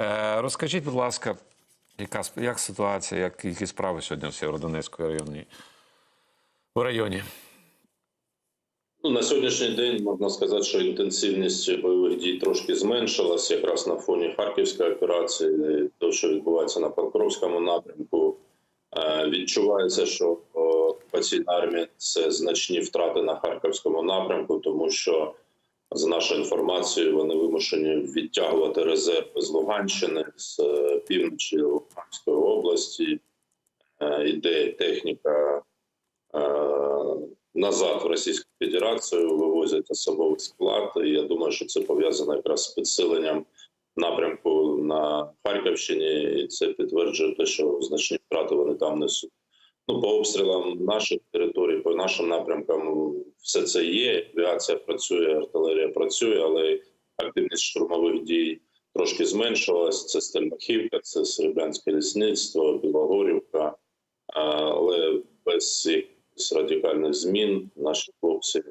Е, розкажіть, будь ласка, яка як ситуація, як які справи сьогодні в Сєвєродонецькому районі? У районі? Ну, на сьогоднішній день можна сказати, що інтенсивність бойових дій трошки зменшилась якраз на фоні харківської операції, то що відбувається на Покровському напрямку. Е, Відчувається, що окупаційна армія це значні втрати на харківському напрямку, тому що за нашою інформацією вони вимушені відтягувати резерви з Луганщини, з е, півночі Луганської області. Е, Іде техніка е, назад в Російську Федерацію, вивозять особовий склад. Я думаю, що це пов'язано якраз з підсиленням напрямку на Харківщині, і це підтверджує те, що значні втрати вони там несуть. Ну, по обстрілам наших територій, нашим напрямкам, все це є. Авіація працює, артилерія працює, але активність штурмових дій трошки зменшилась. Це Стельмахівка, це Серебрянське лісництво, Білогорівка, але без якихось радикальних змін наші хлопці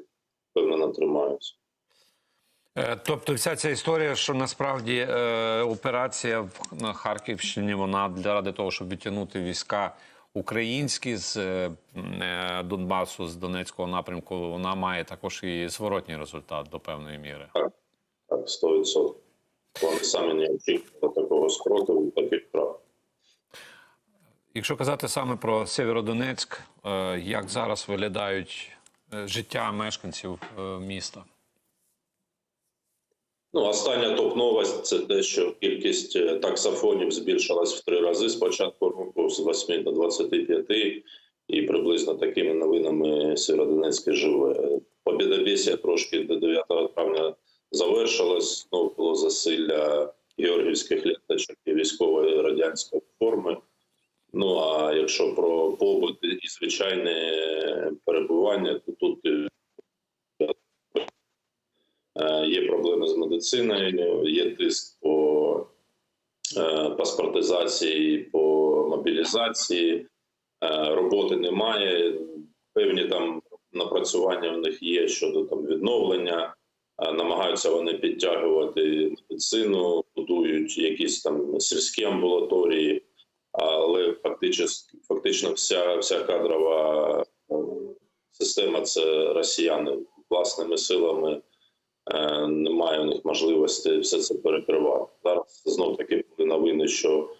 впевнено тримаються. Е, Тобто, вся ця історія, що насправді е, операція в, Харківщині, вона для ради того, щоб відтягнути війська українські з е, е, Донбасу, з Донецького напрямку, вона має також і зворотній результат до певної міри. Так, 100%. Вони самі не очікували такого спротиву і таких прав. Якщо казати саме про Сєвєродонецьк, е, як зараз виглядають життя мешканців міста? Ну, остання топ-новость це те, що кількість е, таксофонів збільшилась в три рази з початку року з 8 до 25, і приблизно такими новинами Сєвєродонецьк і живе. Побєдобєсія трошки до 9 травня завершилась. Ну, було засилля георгівських ленточок і військової радянської форми. Ну а якщо про побут і звичайне перебування, то тут е, Е, Є з медициною, є тиск по е, паспортизації, по мобілізації, Е, роботи немає. Певні там напрацювання в них є щодо там відновлення. Е, Намагаються вони підтягувати медицину, будують якісь там сільські амбулаторії, але фактично, фактично вся, вся кадрова система це росіяни власними силами немає у них можливості все це перекривати. Зараз знов таки були новини, що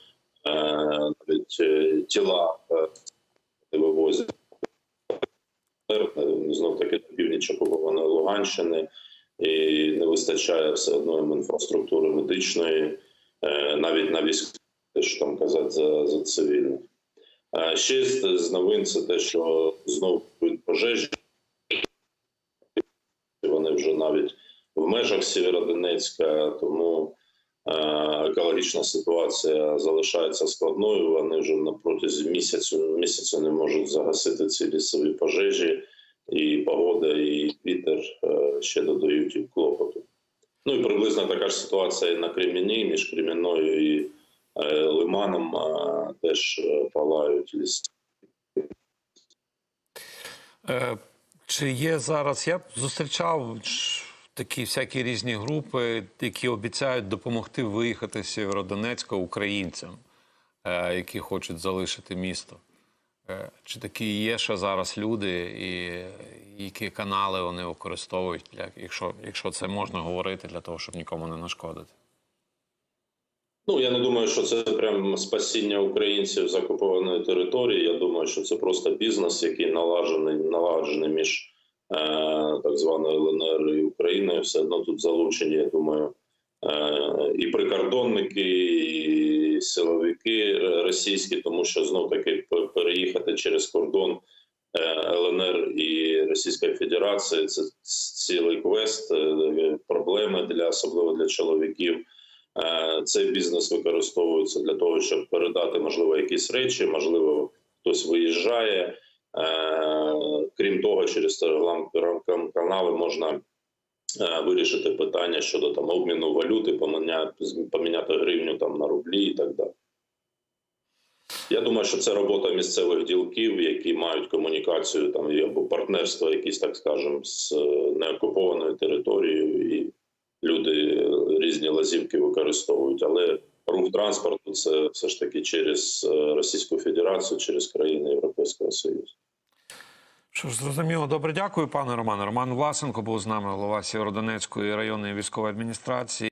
е, навіть е, тіла е, вивозять знов таки до північ окупованої Луганщини, і не вистачає все одно інфраструктури медичної, е, навіть на військових, що там казати за, за цивільних. Е, Ще з новин це те, що знову будуть пожежі. Вони вже навіть в межах Сєвєродонецька, тому е, екологічна ситуація залишається складною. Вони вже на протязі місяцю місяця не можуть загасити ці лісові пожежі, і погода, і вітер е, ще додають їм клопоту. Ну і приблизно така ж ситуація і на Креміні, між Кремінною і е, Лиманом теж палають ліси. Е, Чи є зараз? Я зустрічав такі всякі різні групи, які обіцяють допомогти виїхати з Сєвєродонецька українцям, е, які хочуть залишити місто. Е, Чи такі є ще зараз люди, і які канали вони використовують, для, якщо, якщо це можна говорити, для того, щоб нікому не нашкодити? Ну я не думаю, що це прям спасіння українців з окупованої території. Я думаю, що це просто бізнес, який налагоджений, налагоджений між так званою ЛНР і Україною. Все одно тут залучені. Я думаю, е, і прикордонники, і силовики російські, тому що знов таки переїхати через кордон. е, ЛНР і Російської Федерації це цілий квест, е, проблеми для особливо для чоловіків. Е, Цей бізнес використовується для того, щоб передати можливо якісь речі, можливо, хтось виїжджає. Крім того, через телеграм-канали можна е, вирішити питання щодо там обміну валюти, поміняти, поміняти гривню там на рублі і так далі. Я думаю, що це робота місцевих ділків, які мають комунікацію там або партнерство, якісь так скажемо, з е, неокупованою територією, і люди е, різні лазівки використовують. Але рух транспорту це все ж таки через Російську Федерацію, через країни Європейського Союзу. Що ж, зрозуміло. Добре, дякую, пане Романе. Роман Власенко був з нами, голова Сєвєродонецької районної військової адміністрації.